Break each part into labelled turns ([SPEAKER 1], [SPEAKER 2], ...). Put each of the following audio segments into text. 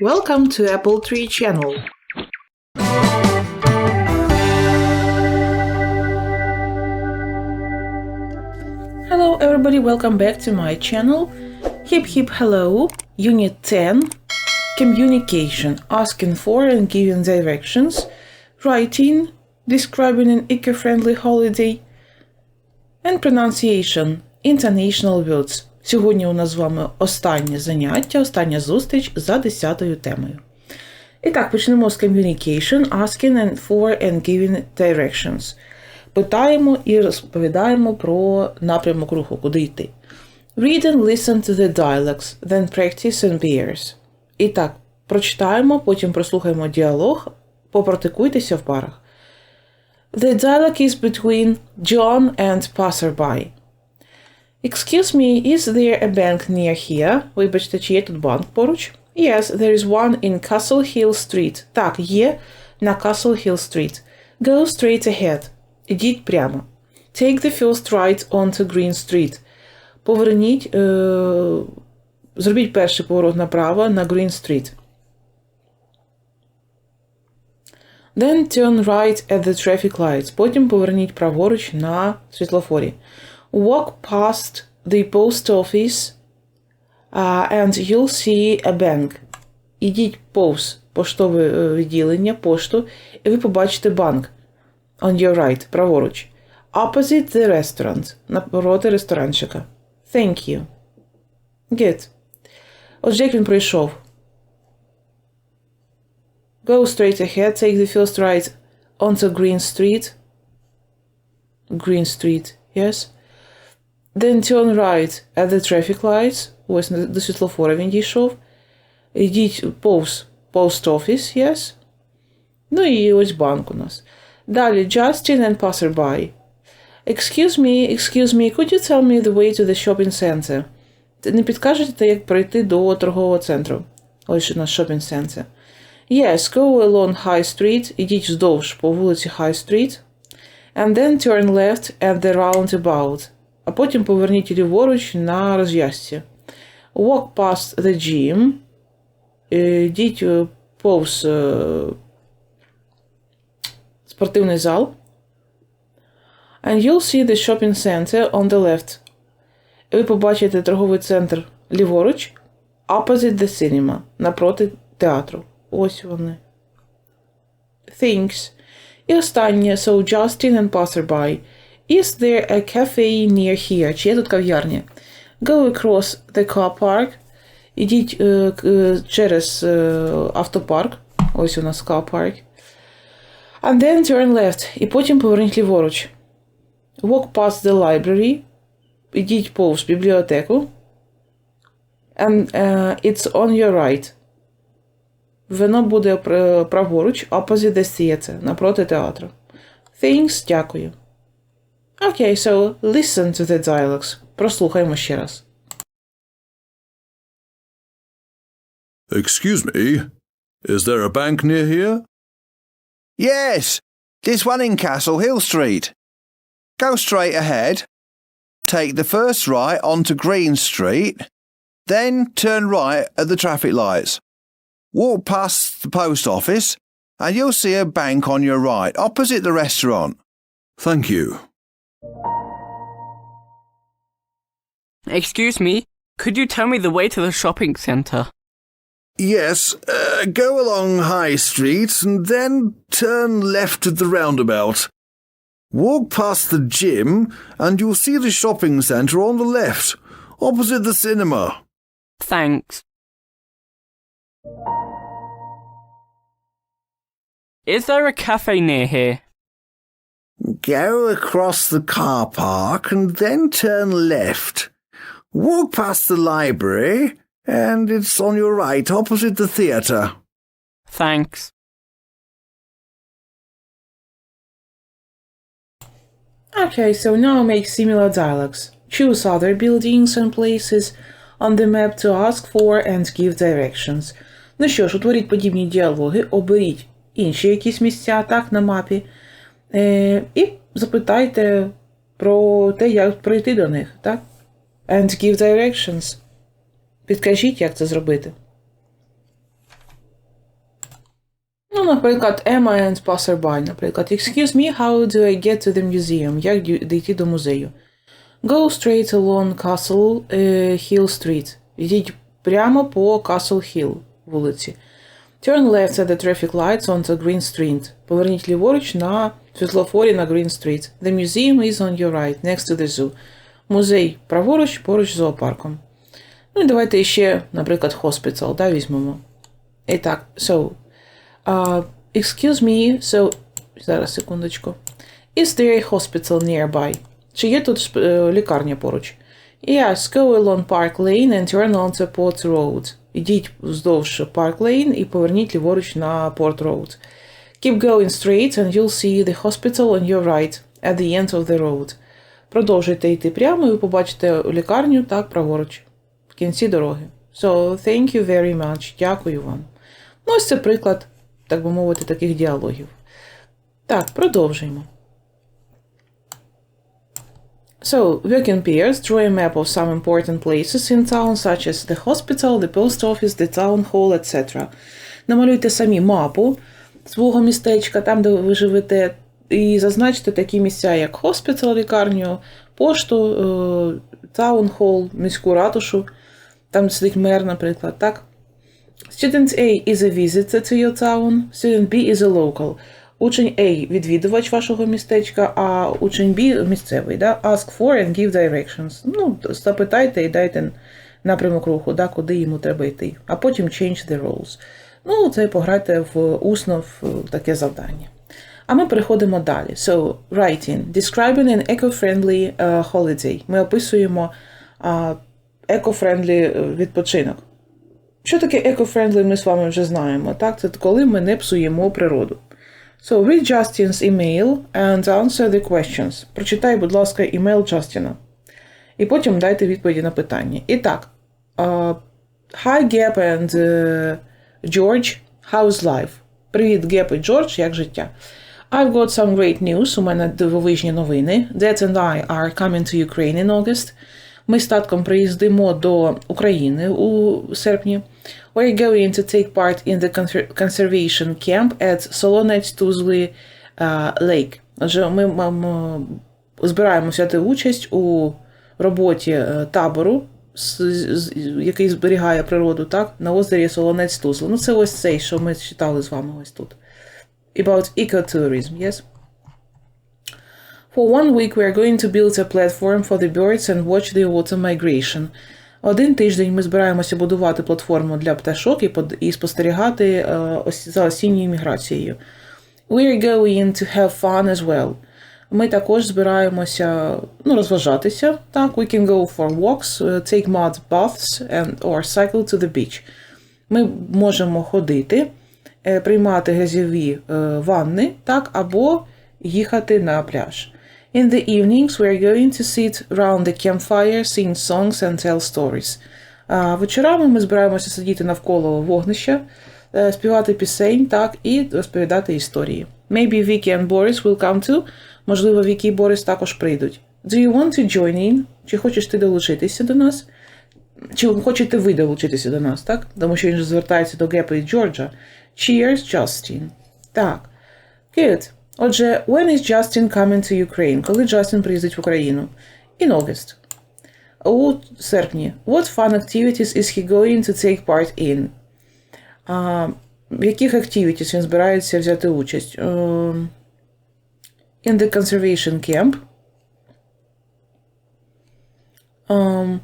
[SPEAKER 1] Welcome to Apple Tree Channel. Hello everybody, welcome back to my channel. Hip hip hello, Unit 10, Communication, asking for and giving directions, writing, describing an eco-friendly holiday, and pronunciation, international words. Сьогодні у нас з вами останнє заняття, остання зустріч за 10 темою. І так, почнемо з communication, asking and for and giving directions. Питаємо і розповідаємо про напрямок руху, куди йти. Read and listen to the dialogues, then practice and pairs. І так, прочитаємо, потім прослухаємо діалог, попрактикуйтеся в парах. The dialogue is between John and passerby. Excuse me, is there a bank near here? Вибачте, чи є тут банк поруч? Yes, there is one in Castle Hill Street. Так, є на Castle Hill Street. Go straight ahead. Ідіть прямо. Take the first right onto Green Street. Поверніть, е, зробіть перший поворот направо на Green Street. Then turn right at the traffic lights. Потім поверніть праворуч на світлофорі. Walk past the post office uh, and you'll see a bank. Ідіть повз поштове е, відділення, пошту, і ви побачите банк. On your right, праворуч. Opposite the restaurant. Напроти ресторанчика. Thank you. Good. Отже, як він пройшов. Go straight ahead, take the first right onto Green Street. Green Street, yes. Then turn right at the traffic lights. Ось на- до світлофора він дійшов. Йдіть повз post office, yes. Ну і ось банк у нас. Далі Justin and passerby. Excuse me, excuse me, could you tell me the way to the shopping center? Ти Не підкажете, як пройти до торгового центру? Ось у нас shopping center. Yes, go along High Street. Ідіть вздовж по вулиці High Street. And then turn left at the roundabout. А потім поверніть ліворуч на розв'язці. Walk past the gym. Е, Йдіть е, повз е, спортивний зал. And you'll see the shopping center on the left. І ви побачите торговий центр ліворуч, opposite the cinema, напроти театру. Ось вони. Thanks. І останнє, so Justin and passerby. Is there a cafe near here? Чи є тут кав'ярня? Go across the car park. Ідіть е, е, через е, автопарк. Ось у нас car park. And then turn left. І потім поверніть ліворуч. Walk past the library. Ідіть повз бібліотеку. And uh, it's on your right. Воно буде праворуч, opposite the theater, напроти театру. Thanks, дякую. Okay, so listen to the dialogues. Прослухаймо ще раз.
[SPEAKER 2] Excuse me, is there a bank near here?
[SPEAKER 3] Yes, there's one in Castle Hill Street. Go straight ahead, take the first right onto Green Street, then turn right at the traffic lights. Walk past the post office, and you'll see a bank on your right, opposite the restaurant.
[SPEAKER 2] Thank you.
[SPEAKER 4] Excuse me, could you tell me the way to the shopping centre?
[SPEAKER 2] Yes, uh, go along High Street and then turn left at the roundabout. Walk past the gym and you'll see the shopping centre on the left, opposite the cinema.
[SPEAKER 4] Thanks. Is there a cafe near here?
[SPEAKER 2] Go across the car park and then turn left. Walk past the library and it's on your right, opposite the theatre.
[SPEAKER 4] Thanks.
[SPEAKER 1] Okay, so now make similar dialogues. Choose other buildings and places on the map to ask for and give directions. Ну що ж, утворіть подібні діалоги, оберіть інші якісь місця, так, на мапі, е, І запитайте про те, як пройти до них, так? And give directions. Підкажіть, як це зробити. наприклад, Emma and passerby, наприклад, Excuse me, how do I get to the museum? Як дійти до музею? Go straight along Castle е, Hill Street. Йдіть прямо по Castle Hill вулиці. Turn left at the traffic lights onto Green Street. Поверніть ліворуч на світлофорі на Green Street. The museum is on your right, next to the zoo. Музей праворуч, поруч з зоопарком. Ну і давайте ще, наприклад, hospital, да, візьмемо. І так, so, uh, excuse me, so, зараз, секундочку. Is there a hospital nearby? Чи є тут е, лікарня поруч? Yes, go along Park Lane and turn onto Port Road. Ідіть вздовж Park Lane і поверніть ліворуч на Port Road. Keep going straight and you'll see the hospital on your right at the end of the road. Продовжуйте йти прямо і побачите лікарню так праворуч в кінці дороги. So, thank you very much. Дякую вам. Ну, ось це приклад, так би мовити, таких діалогів. Так, продовжуємо. So, work in pairs, draw a map of some important places in town, such as the hospital, the post office, the town hall, etc. Намалюйте самі мапу свого містечка, там, де ви живете, і зазначте такі місця, як хоспітал, лікарню, пошту, таун хол, міську ратушу, там сидить мер, наприклад, так? Student A is a visitor to your town, student B is a local. Учень A – відвідувач вашого містечка, а учень B – місцевий. Да? Ask for and give directions. Ну, запитайте і дайте напрямок руху, да, куди йому треба йти. А потім change the roles. Ну, це пограйте в усно в таке завдання. А ми переходимо далі. So, writing. Describing an eco-friendly uh, holiday. Ми описуємо uh, eco-friendly відпочинок. Що таке eco-friendly, ми з вами вже знаємо. Так? Це коли ми не псуємо природу. So, read Justin's email and answer the questions. Прочитай, будь ласка, імейл Джастіна. І потім дайте відповіді на питання. І так. Uh, hi, Gap and uh, George. How's life? Привіт, Геп і Джордж, як життя? I've got some great news. У мене дивовижні новини. Dad and I are coming to Ukraine in August. Ми з татком приїздимо до України у серпні. We're going to take part in the conservation camp at Solonec Tuzli uh, Lake. Отже, ми збираємося взяти участь у роботі е, табору, який зберігає природу, так, на озері Солонець Тузли. Ну, це ось цей, що ми читали з вами ось тут. About ecotourism, yes? For one week we are going to build a platform for the birds and watch the autumn migration. Один тиждень ми збираємося будувати платформу для пташок і, і спостерігати е, за осінньою міграцією. We are going to have fun as well. Ми також збираємося ну, розважатися. Так, we can go for walks, е, take mud baths and, or cycle to the beach. Ми можемо ходити, е, приймати грязьові е, ванни, так, або їхати на пляж. In the evenings we are going to sit round the campfire, sing songs and tell stories. А вечорами ми збираємося сидіти навколо вогнища, співати пісень, так, і розповідати історії. Maybe Vicky and Boris will come too. Можливо, Вікі і Борис також прийдуть. Do you want to join in? Чи хочеш ти долучитися до нас? Чи хочете ви долучитися до нас, так? Тому що він же звертається до Гепа і Джорджа. Cheers, Justin. Так. Good. Отже, when is Justin coming to Ukraine? Коли Джастін приїздить в Україну? In August. У серпні. What fun activities is he going to take part in? А, в яких activities він збирається взяти участь? Ем, in the conservation camp. Um,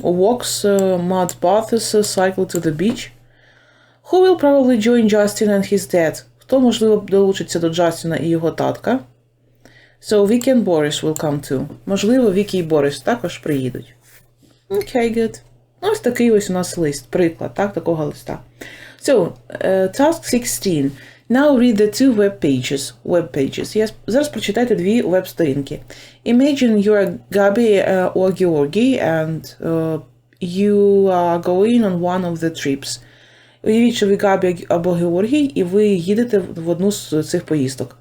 [SPEAKER 1] walks, uh, mud baths, uh, cycle to the beach. Who will probably join Justin and his dad? Хто, можливо, долучиться до Джастіна і його татка? So Vicky and Boris will come too. Можливо, Вікі і Борис також приїдуть. Okay, good. Ось такий ось у нас лист, приклад, так, такого листа. So, uh, task 16. Now read the two web pages. Web pages. Yes. Зараз прочитайте дві веб-сторінки. Imagine you are Gabi uh, or Georgi and uh, you are going on one of the trips. Уявіть, що ви Габі або Георгій, і ви їдете в одну з цих поїздок.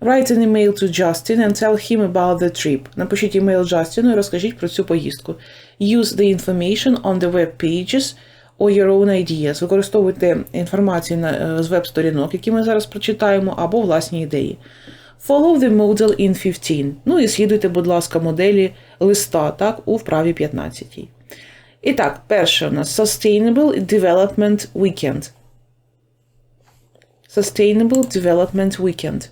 [SPEAKER 1] Write an email to Justin and tell him about the trip. Напишіть email Джастіну і розкажіть про цю поїздку. Use the information on the web pages or your own ideas. Використовуйте інформацію е, з веб-сторінок, які ми зараз прочитаємо, або власні ідеї. Follow the model in 15. Ну і слідуйте, будь ласка, моделі листа, так, у вправі 15. І так, перше у нас Sustainable Development Weekend. Sustainable Development Weekend.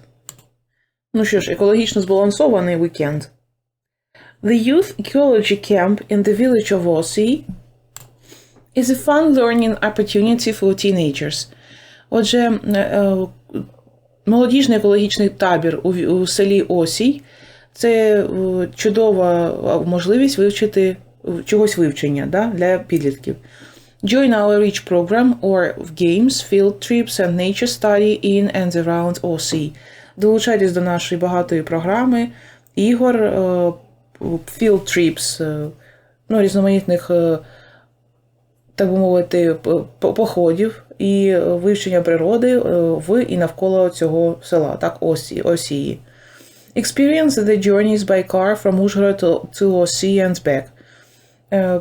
[SPEAKER 1] Ну що ж, екологічно збалансований вікенд. The Youth Ecology Camp in the village of Ossie is a fun learning opportunity for teenagers. Отже, е, е, молодіжний екологічний табір у, селі Осій це е, чудова можливість вивчити чогось вивчення да, для підлітків. Join our REACH program or games, field trips and nature study in and around OC. Долучайтесь до нашої багатої програми ігор, field trips, ну, різноманітних, так би мовити, походів і вивчення природи е, в і навколо цього села, так, Осі, Осії. Experience the journeys by car from Ужгород to, Ossie and back. Е,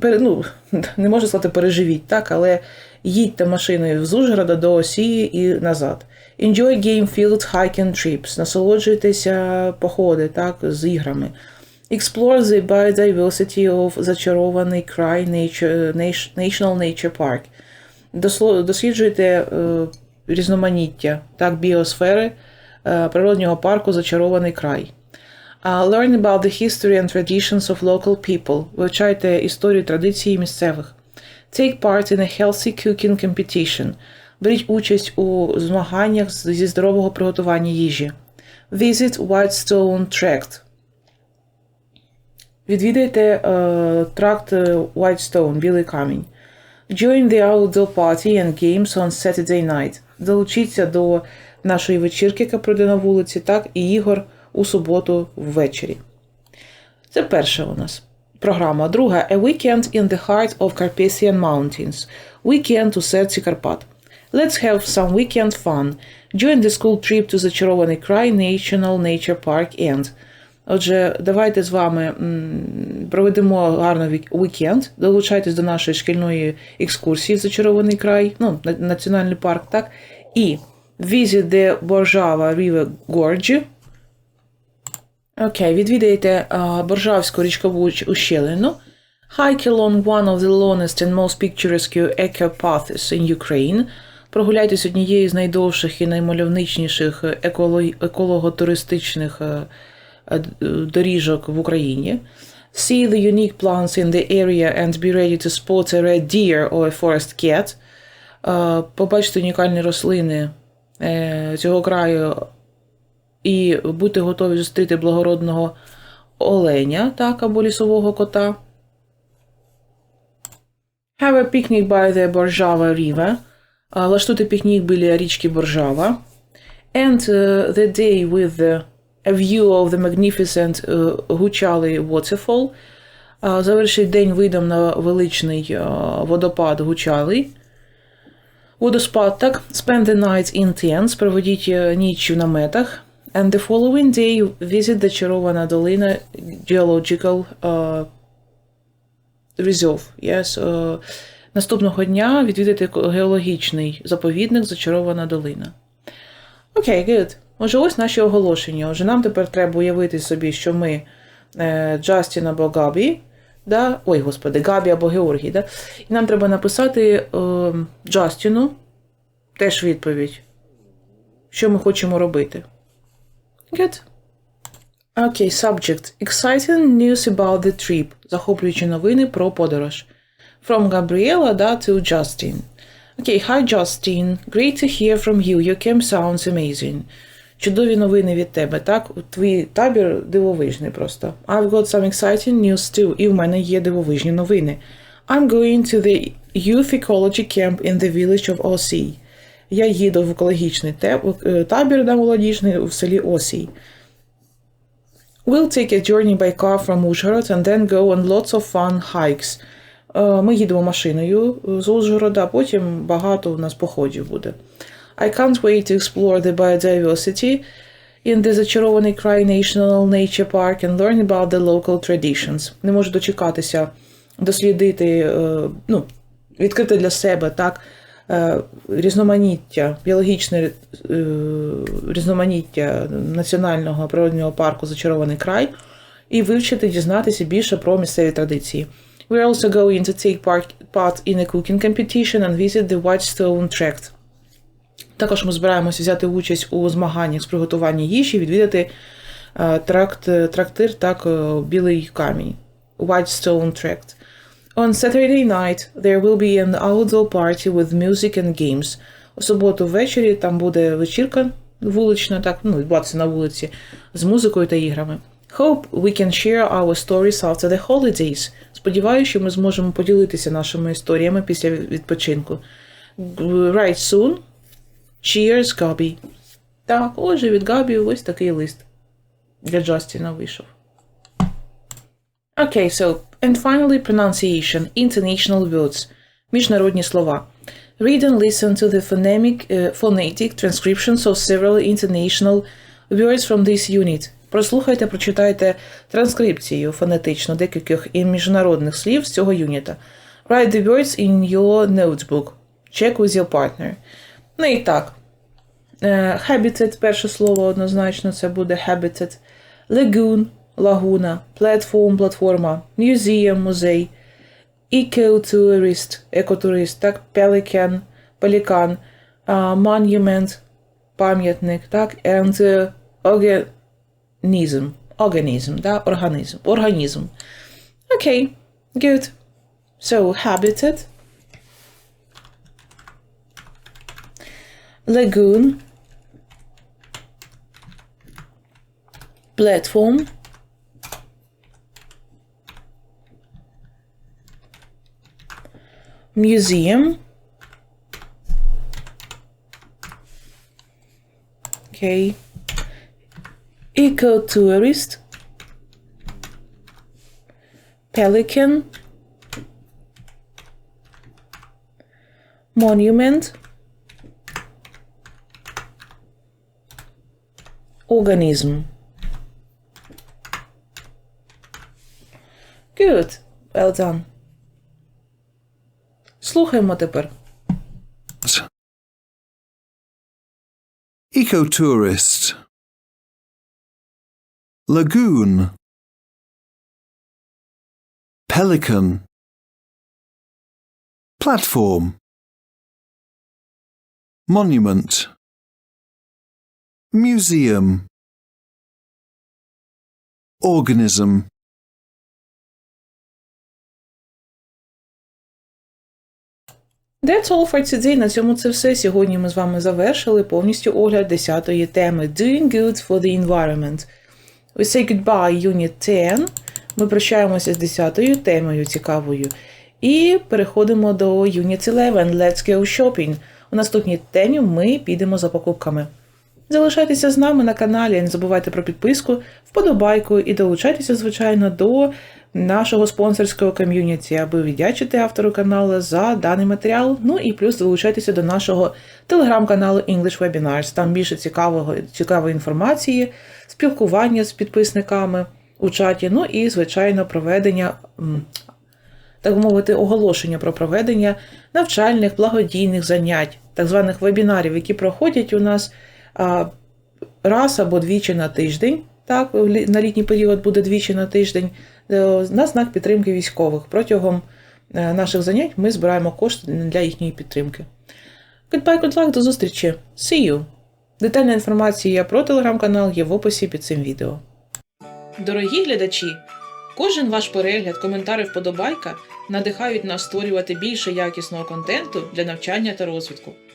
[SPEAKER 1] пере- ну, не можу сказати переживіть, так, але їдьте машиною з Ужгорода до Осії і назад. Enjoy game field hiking trips. Насолоджуйтеся походи, так, з іграми. Explore the biodiversity of зачарований край nature, National Nature Park. Досліджуйте е, різноманіття, так, біосфери е, природнього парку Зачарований край. Learn about the history and traditions of local people. Вивчайте історію традиції місцевих. Take part in a healthy cooking competition. Беріть участь у змаганнях зі здорового приготування їжі. Visit Whitestone Tract. Відвідайте е, тракт е, Whitestone, Білий камінь. Join the outdoor party and games on Saturday night. Долучіться до нашої вечірки, яка пройде на вулиці, так, і ігор у суботу ввечері. Це перша у нас програма. Друга A Weekend in the Heart of Carpathian Mountains. Weekend у серці Карпат. Let's have some weekend fun. Join the school trip to the зачарований край National Nature Park and. Отже, давайте з вами проведемо гарно вікенд. Долучайтесь до нашої шкільної екскурсії зачарований край, ну, національний парк, так? І visit the Боржава River Gorge. Окей, відвідайте Боржавську річкову ущелину. Hike along one of the longest and most picturesque eco paths in Ukraine. Прогуляйтесь однією з найдовших і наймальовничніших еколо- еколого-туристичних е, е, доріжок в Україні. See the unique plants in the area and be ready to spot a red deer or a forest cat. Е, Побачте унікальні рослини е, цього краю і будьте готові зустріти благородного оленя, так, або лісового кота. Have a picnic by the Боржава River. А, Влаштуйте пікнік біля річки Боржава. And the day with the, a view of the magnificent uh, Гучалий waterfall. А, Завершіть день видом на величний а, водопад Гучалий. Водоспад, так, spend the night in tents, проведіть е, ніч в наметах. And the following day visit зачарована долина Geological uh, Reserve. Yes, е, наступного дня відвідати геологічний заповідник Зачарована долина. Окей, okay, good. Отже, ось наші оголошення. Отже, нам тепер треба уявити собі, що ми е, Джастін або Габі. Да? Ой, господи, Габі або Георгій. Да? І нам треба написати е, Джастіну теж відповідь, що ми хочемо робити. Good. Окей, subject. Exciting news about the trip. Захоплюючі новини про подорож. From Gabriela да, to Justin. Окей, hi Justin. Great to hear from you. Your camp sounds amazing. Чудові новини від тебе, так? Твій табір дивовижний просто. I've got some exciting news too. І в мене є дивовижні новини. I'm going to the Youth Ecology Camp in the village of Ossie. Я їду в екологічний е, табір на молодіжний в селі Осій. We'll take a journey by car from Ужгород and then go on lots of fun hikes. Е, Ми їдемо машиною з Ужгорода, а потім багато у нас походів буде. I can't wait to explore the biodiversity in the зачарований край National Nature Park and learn about the local traditions. Не можу дочекатися дослідити е, ну, відкрити для себе так, е, різноманіття, біологічне е, різноманіття національного природнього парку Зачарований край і вивчити, дізнатися більше про місцеві традиції. We're also going to take part in a cooking competition and visit the Whitestone Tract. Також ми збираємося взяти участь у змаганнях з приготування їжі, відвідати е, тракт, трактир так Білий камінь. Whitestone Tract. On Saturday night there will be an outdoor party with music and games. У суботу ввечері там буде вечірка вулична, так, ну, відбуватися на вулиці, з музикою та іграми. Hope we can share our stories after the holidays. Сподіваюся, що ми зможемо поділитися нашими історіями після відпочинку. Right soon. Cheers, Габі. Так, отже, від Габі ось такий лист для Джастіна вийшов. Okay, so, and finally pronunciation, international words, міжнародні слова. Read and listen to the phonemic, uh, phonetic transcriptions of several international words from this unit. Прослухайте, прочитайте транскрипцію фонетично декількох і міжнародних слів з цього юніта. Write the words in your notebook. Check with your partner. Ну і так. Е, Habitat, перше слово однозначно, це буде habitat. Lagoon – лагуна. Platform – платформа. Museum – музей. Eco-tourist – екотурист, так, Pelican – пелікан. Monument – пам'ятник, так, and е, organism – да, організм, організм. Окей, good. So, habitat – lagoon, platform, museum, okay, eco-tourist, pelican, monument, organism. Good. Well done. Слухаємо тепер.
[SPEAKER 2] Ecotourist. Lagoon. Pelican. Platform. Monument. Museum. Organism.
[SPEAKER 1] That's all for today. На цьому це все. Сьогодні ми з вами завершили повністю огляд 10-ї теми Doing Good for the Environment. We say goodbye, Unit 10. Ми прощаємося з 10-ю темою цікавою. І переходимо до Unit 11. Let's go shopping. У наступній темі ми підемо за покупками. Залишайтеся з нами на каналі, не забувайте про підписку, вподобайку і долучайтеся, звичайно, до нашого спонсорського ком'юніті, аби віддячити автору каналу за даний матеріал. Ну і плюс долучайтеся до нашого телеграм-каналу English Webinars. Там більше цікавого, цікавої інформації, спілкування з підписниками у чаті, ну і, звичайно, проведення. Так би мовити, оголошення про проведення навчальних благодійних занять, так званих вебінарів, які проходять у нас раз або двічі на тиждень. Так, на літній період буде двічі на тиждень е, на знак підтримки військових. Протягом е, наших занять ми збираємо кошти для їхньої підтримки. Goodbye, good luck, до зустрічі. See you! Детальна інформація про телеграм-канал є в описі під цим відео. Дорогі глядачі! Кожен ваш перегляд, коментар і вподобайка надихають нас створювати більше якісного контенту для навчання та розвитку.